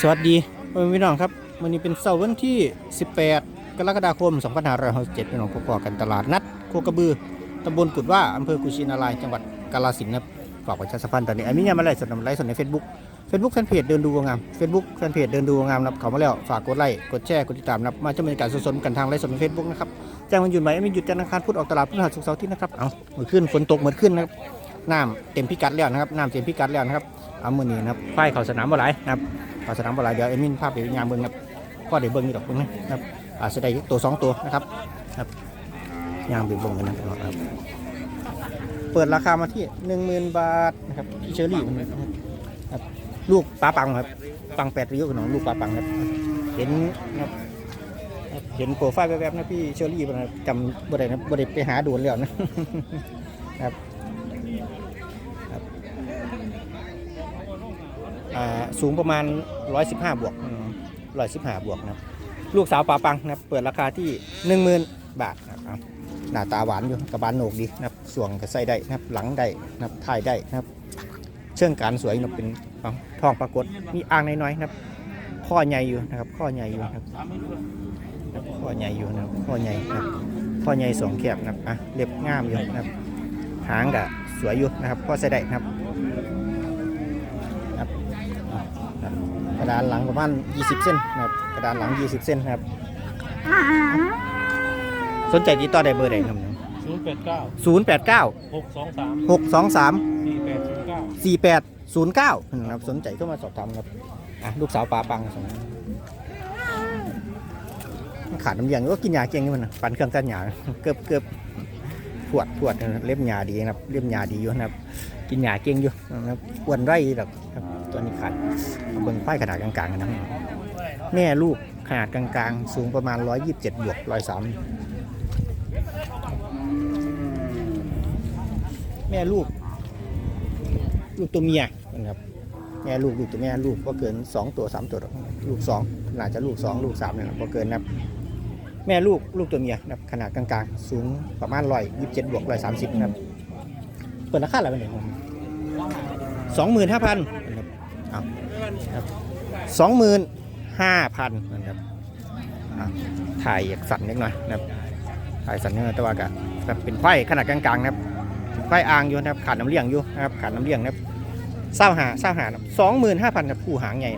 สวัสดีพี่น้องครับวันนี้เป็นเสาร์วันที่ 18 กรกฎาคม 2567พี่น้องพบกันตลาดนัดโคกระบือตำบลกุดว่าอำเภอกุชินารายจังหวัดกาฬสินธุ์ครับฝากประชาสัมพันธ์ตอนนี้อันนี้เนี่ยมาไลฟ์สดไลฟ์สดใน Facebook Facebook แฟนเพจเดินดูงาม Facebook แฟนเพจเดินดูงามนะครับเขามาแล้วฝากกดไลค์กดแชร์กดติดตามนะครับมาจะมีการสดๆกันทางไลฟ์สดใน Facebook นะครับแจ้งวันหยุดไหมไม่หยุดจันทร์อังคารพุธออกตลาดพฤหัสศุกร์เสาร์ที่นะครับเอาเหมื่อขึ้นฝนตกเหมือนขึ้นนะครับน้ำเต็มพิกัดแล้วนะครับน้ำเต็มพิกัดแล้วนะครับ เอามือนี้นะครับไฟเขาสนามบ่ไหลายนะครับปลาสนามปลาไหลเดี๋ยวเอ็มมินภาพไปยามเบิ้งครับพ่อเดี๋ยวเบิ้งนี่ดอกเบิ้งนะครับอาจจะได้ตัวสองตัวนะครับครับยามเบิ้งกันนะครับ เปิดราคามาที่หนึ่งหมื่นบาทนะครับพี่เชอรี่นะครับลูกปลาปังครับปังแปดริ้วขนมลูกปลาปังครับเห็นนะครับเห็นโปรไฟล์แวบๆนะพี่เชอรี่บ่นะจำบ่ได้นะบ่ได้ไปหาดูแล้วนะครับ อ่า สูงประมาณ 115 บวก115 บวกนะลูกสาวปลาปังนะเปิดราคาที่ 10,000 บาทนะครับหน้าตาหวานอยู่กระบาลโหนกดีนะครับส่วงกับไส้ได้นะครับหลังได้นะครับท้ายได้นะครับ เชื่องการสวยนะเป็นทองปรากฏมีอ่างน้อยๆนะครับข้อใหญ่อยู่นะครับข้อใหญ่อยู่นะครับข้อใหญ่อยู่นะครับข้อใหญ่นะครับข้อใหญ่สองแคบนะครับอะเล็บงามอยู่นะครับหางกับสวยอยู่นะครับข้อไส้ได้นะครับ ระดานหลังประมาณ 20 เส้นนะครับกระดานหลัง 20 เส้นนะครับ สนใจติดต่อได้เบอร์ใดครับ ศูนย์แปดเก้า089 หกสองสาม623 สี่แปดศูนย์เก้า 4809นะครับสนใจเข้ามาสอบถามครับอะลูกสาวปลาปังสองขาดน้ำเลี้ยงก็กินยาเก่งอยู่มันนะปั่นเครื่องกันหยาเกือบเกือบ ปวดปวดนะเล็บหยาดีนะครับเล็บหยาดีอยู่นะครับ กินหยาเก่งอยู่นะครับอ้วนไร่แบบตัวนี้ขาดเอาเบิ่งป้ายขนาดกลางๆนะครับแม่ลูกขนาดกลางๆ สูงประมาณ 127 บวก 103 แม่ลูก ลูกตัวเมียนะครับแม่ลูกลูกตัวแม่ลูกก็เกิน 2 ตัว 3 ตัวหรอกลูก 2 น่าจะลูก 2 ลูก 3เนี่ยนะก็เกินนะครับ แม่ลูกลูกตัวเมียนะครับขนาดกลางๆ สูงประมาณ127บเจ็ดบวก130นะครับเปิดราคาอะไรเป็นเนี่ยสองหมื่นห้าพันนะครับเอาสองหมื่นห้าพันนะครับถ่ายอยากสั่นนิดหน่อยนะครับถ่ายสั่นนิดหน่อยแต่ว่าก็แบบเป็นไฟขนาดกลางๆนะครับไฟอ่างอยู่นะครับขาดน้ำเลี้ยงอยู่นะครับขาดน้ำเลี้ยงนะครับเศร้าหาเศร้าหาสองหมื่นห้าพันกับผู้หางใหญ่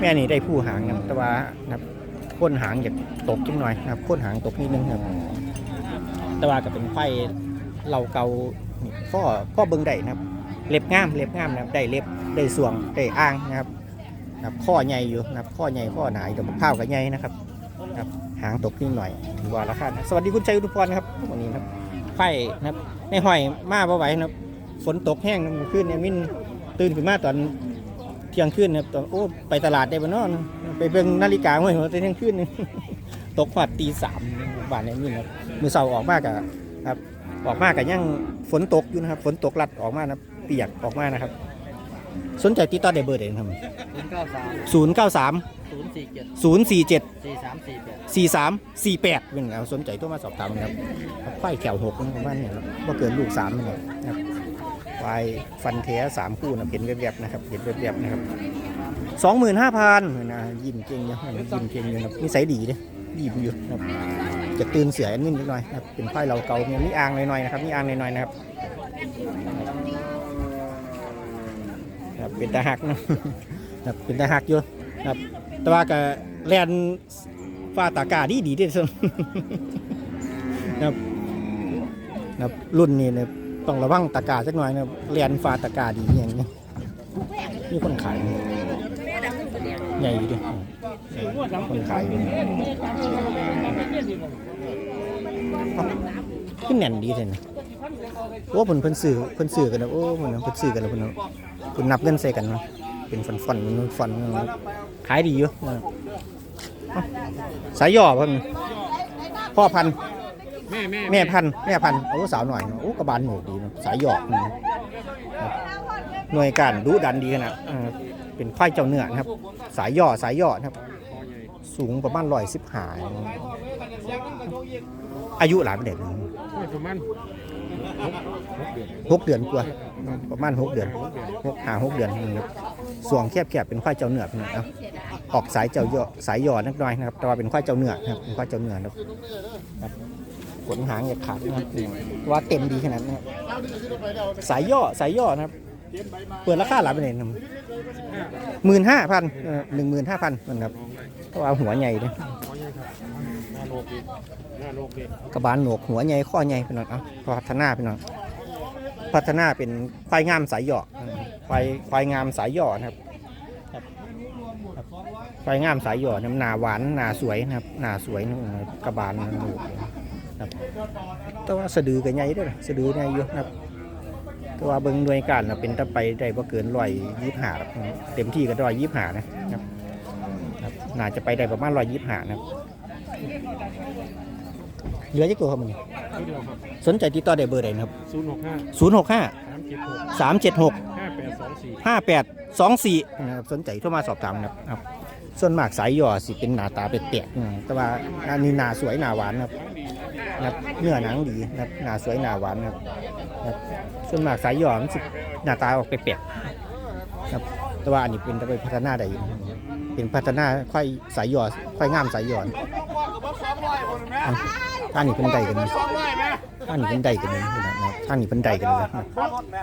แม่นี่ได้ผู้หางนะครับแต่ว่านะครับ ก้นหางอยากตกจังหน่อยนะครับก้นหางตกนิดนึงครับ แต่ว่าก็เป็นไฟเราเกานี่พ่อพ่อเบิ้งได้นะครับ เล็บงามเล็บงามนะครับได้เล็บได้สวงได้อ่างนะครับครับข้อใหญ่อยู่นะครับข้อใหญ่ข้อหนาอยู่กับข้าวกับใหญ่นะครับครับหางตกนิดหน่อยถือว่าราคานะสวัสดีคุณชัยอุทุพรนะครับวันนี้นะครับไฟนะครับในห้อยมาบ่ไหวนะครับฝนตกแห้งนะเมื่อคืนเนี่ยมินตื่นขึ้นมาตอน เที่ยงคืนนะครับตอนโอ้ไปตลาดได้บ่เนอนไปเบิ่งนาฬิกาเมื่อตอนเที่ยงคืนนี่ตกหวัดตีสามบ้านเนี่ยมินครับมือเสาออกมากะครับ ออกมากะยังฝนตกอยู่นะครับ ฝนตกลัดออกมานะครับเปียกออกมานะครับ สนใจติดต่อได้เบอร์เดนครับศูนย์เก้าสามศูนย์เก้าสามศูนย์สี่เจ็ดศูนย์สี่เจ็ดสี่สามสี่แปดสี่สามสี่แปดเป็นเอาสนใจโทรมาสอบถามครับครับควายแขวหกประมาณนี้ครับว่าเกินลูกสามนี่นะครับ ควายฟันแท้สามคู่นะเห็นแวบๆนะครับเห็นแวบๆนะครับสองหมื่นห้าพันนะยิ้มเก่งอยู่ยิ้มเก่งอยู่นะครับนิสัยดีเลยยิ้มอยู่นะครับจะตื่นเสือนิดนิดหน่อยนะครับเป็นควายเราเก่าเนี่ยมีอ่างหน่อยๆนะครับมีอ่างหน่อยๆนะครับครับเป็นตาหักนะครับเป็นตาหักอยู่นะครับแต่ว่าก็แลนฟ้าตากาดีดีที่สุดนะครับนะครับรุ่นนี้เนี่ย ต้องระวังตากาสักหน่อยนะเรียนฟ้าตากาดีอย่างนี้มีคนขายใหญ่อยู่ดิคนขายขึ้นแน่นดีเลยนะโอ้เพิ่นเพิ่นซื้อเพิ่นซื้อกันนะโอ้เพิ่นเพิ่นซื้อกันแล้วเพิ่นเพิ่นนับเงินใส่กันนาะเป็นฟันฟันฟันขายดีอยู่นะสายหย่อพันพ่อพันธุ์ ม่แม่แม่พันธุ์แม่พันธุ์โอ้สาวหน่อยเนอะโอ้กระบาลหนูดีเนอะสายหยอกนี่ครับหน่วยการดุดันดีขนาดเออเป็นควายเจ้าเนื้อนะครับ สายหย่อสายหย่อนะครับ สูงประมาณร้อยสิบหาอายุหลายประเด็นประมาณหกเดือนกว่าประมาณหกเดือนหกหาหกเดือนนะครับสวงแคบๆเป็นควายเจ้าเนื้อพี่น้องเอาออกสายเจ้าย่อสายหย่อนิดหน่อยนะครับ แต่ว่าเป็นควายเจ้าเนื้อนะครับเป็นควายเจ้าเนื้อนะครับครับ ขนหางอย่าขาดนะครับว่าเต็มดีขนาดนี้สายย่อสายย่อนะครับ เปิดราคาหลับไปเลยหมื่นห้าพันหนึ่งหมื่นห้าพันนะครับเพราะว่าหัวใหญ่เลยหน้าโลกดิหน้าโลกระบาลหนวกหัวใหญ่ข้อใหญ่พี่น้องเอาพัฒนาพี่น้องพัฒนาเป็นควายงามสายหยอควายควายงามสายหยอนะครับควายงามสายหยอน้ำหนาหวานหนาสวยนะครับหนาสวยนะกระบาลหนวก ครับแต่ว่าสะดือกันใหญ่ด้วยนะสะดือใหญ่อยู่นะครับแต่ว่าเบิ้งหน่วยการน่ะเป็นตะไปได้บ่เกินร้อยยี่สิบห้าครับเต็มที่ก็ร้อยยี่สิบห้านะครับครับน่าจะไปได้ประมาณร้อยยี่สิบห้านะครับเหลือจักตัวครับมึงตัวเดียวครับสนใจติดต่อได้เบอร์ใดนะครับศูนย์หกห้า065สามเจ็ดหก376ห้าแปดสองสี่5824นะครับสนใจโทรมาสอบถามนะครับครับส่วนมากสายหย่อสิเป็นหน้าตาเป็ดเตะแต่ว่าอันนี้หน้าสวยหน้าหวานนะครับ นะครับเนื้อหนังดีนะครับหน้าสวยหน้าหวานนะครับนะครับส่วนมากสายหย่อมันสิหน้าตาออกไปเปียกๆครับแต่ว่าอันนี้เป็นไปพัฒนาได้อยู่เป็นพัฒนาค่อยสายหย่อค่อยงามสายหย่อนเอาท่านนี้เป็นใดกันนี่ท่านนี้เป็นใดกันเลยนะครับท่านนี้เป็นใดกันเลยนะครับค่ารถไหม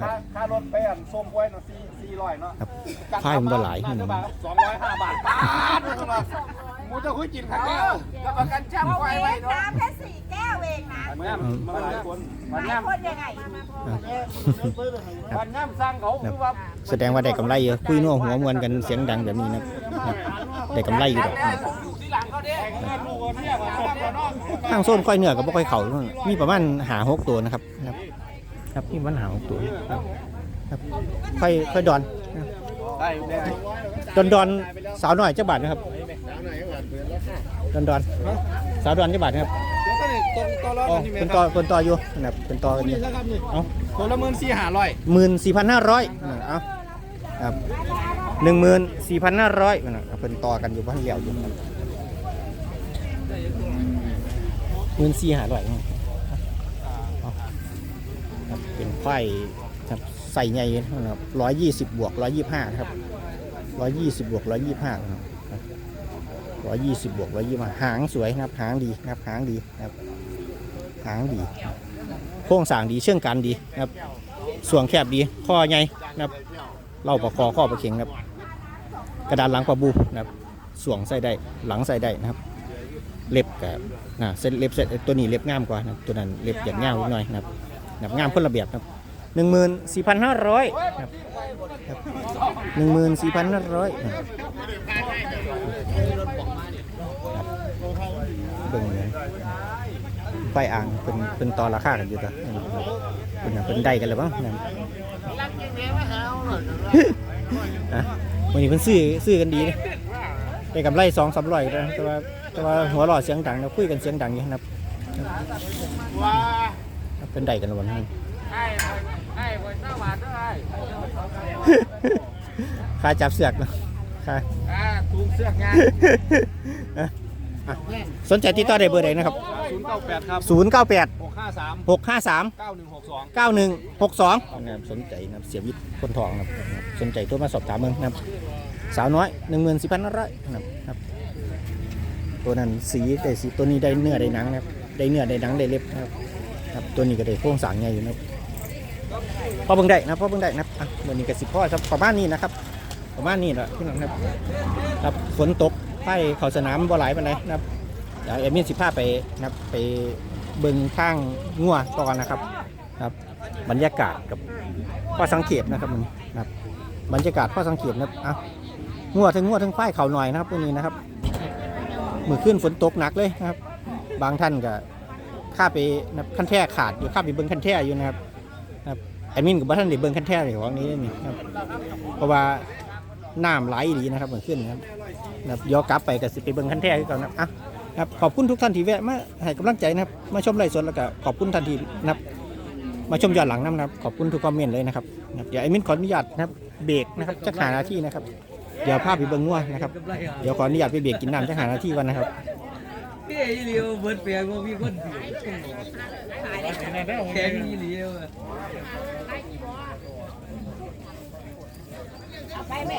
ค่าค่ารถไปอันส้มกล้วยเนาะสี่สี่ร้อยเนาะครับค่ายมันบ่หลายห้านี่บาทสองร้อยห้าบาทบาทห มูจะคุยกินข้าวแล้วประกันจ้ำไว้ไว้เนาะน้ำแค่สี่แก้วเองนะมันง่ามมันหลายคนมันหลายง่ามคนยังไงมันง่ามสร้างเขาคือว่าแสดงว่าได้กำไรเยอะคุยนัวหัวมวนกันเสียงดังแบบนี้นะครับได้กำไรอยู่ดอกผมอยู่ที่หลังเขาเด้ลูกเนี่ยว่าชอบกันเนาะข้างโซนค่อยเหนือกับบ่ค่อยเข่ามีประมาณหาหกตัวนะครับ ครับครับมีประมาณหาหกตัวครับครับค่อยค่อยดอนนะครับได้ได้ดอนดอนสาวหน่อยเจ้าบาทนะครับ ดอนดอนสาวดอนเจ้าบาทนะครับแล้วก็นี่ตรงตัวละอ๋อนี่เป็นต่อเป็นต่ออยู่นะครับเป็นต่อกันอยู่นะครับนี่เอ้า ตัวละหมื่นสี่ห้าร้อยหมื่นสี่พันห้าร้อยเอาครับหนึ่งหมื่นสี่พันห้าร้อยนะเป็นต่อกันอยู่บ้านเหลียวอยู่ครับหมื่นสี่ห้าร้อยเอาครับเป็นไฟครับใส่ใหญ่นะครับร้อยยี่สิบบวกร้อยยี่ห้าครับร้อยยี่สิบบวกร้อยยี่ห้าครับ ร้อยยี่สิบบวกร้อยยี่ห้าหางสวยนะครับหางดีนะครับหางดีนะครับหางดี โครงสางดีเชื่องกันดีนะครับส่วงแคบดีข้อใหญ่นะครับเล่าประคอข้อประเข็งนะครับ กระดานหลังปะบูนะครับส่วงใส่ได้หลังใส่ได้นะครับ เล็บกับนะเส้นเล็บเส้นตัวนี้เล็บงามกว่านะตัวนั้นเล็บอย่างงามนิดหน่อยนะครับนะครับงามคนละแบบครับหนึ่งหมื่นสี่พันห้าร้อยครับหนึ่งหมื่นสี่พันห้าร้อยเบิ่งเลย ไฟอ่างเป็นเป็นต่อราคากันอยู่ต่อเป็นน่ะเป็นได้กันหรือเปล่านั่นอะวันนี้เพิ่นซื้อซื้อกันดีนะได้กำไรสองสามร้อยก็ได้แต่ว่าแต่ว่าหัวหล่อเสียงดังนะคุยกันเสียงดังอยู่นะครับว้าเป็นใดกันละวันนี้ไอ้ไอ้คนหน้าหวานด้วยค่าจับเสือกเนาะค่าอ่าถูกเสือกงานอะอะสนใจติดต่อได้เบอร์ใดนะครับ ศูนย์เก้าแปด098ครับหกห้าสาม653เก้าหนึ่งหกสอง9162นะครับสนใจนะครับเสียวิทย์คนทองนะครับสนใจโทรมาสอบถามมึงนะครับสาวน้อย14,500นะครับครับตัวนั้นสีได้สีตัวนี้ได้เนื้อได้หนังนะครับได้เนื้อได้หนังได้เล็บนะครับครับตัวนี้ก็ได้โครงสร้างใหญ่อยู่นะครับพอเบิ่งได้นะพอเบิ่งได้นะครับอะวันนี้ก็สิพ่อครับประมาณนี้นะครับประมาณนี้แหละพี่น้องครับครับฝนตกไปเขาสนามบ่หลายปานใดนะครับ เดี๋ยวเอมินสิพาไปนะครับไปเบิ่งทางงัวก่อนนะครับครับ บรรยากาศกับข้อสังเกตนะครับมันนะครับบรรยากาศข้อสังเกตนะครับอะงัวทั้งงัวทั้งควายเขาหน่อยนะครับพวกนี้นะครับมือขึ้นฝนตกหนักเลยนะครับ บางท่านก็ข้าไปนะครับขั้นแท่ขาดอยู่ข้าไปเบิ่งขั้นแท่อยู่นะครับนะครับแอดมินกับท่านได้เบิ่งขั้นแท่ในของนี้นี่ครับ เพราะว่าน้ำไหลดีนะครับเหมือนขึ้นนะครับย้อนกลับไปก็สิไปเบิ่งขั้นแท้คือเก่านะอะ ครับขอบคุณทุกท่านที่แวะมาให้กำลังใจนะครับมาชมไลฟ์สดแล้วก็ขอบคุณท่านที่นะครับ มาชมย้อนหลังนำนะครับ ขอบคุณทุกคอมเมนต์เลยนะครับนะครับเดี๋ยวไอ้มิ้นขออนุญาตนะครับเบรกนะครับจะหาหน้าที่นะครับ เดี๋ยวภาพไปเบิ่งงัวนะครับเดี๋ยวขออนุญาตไปเบรกกินน้ำจะหาหน้าที่ก่อนนะครับพี่อีหลีวเบิดเปียกบ่มีคนถือแข็งอีหลีวไปแม่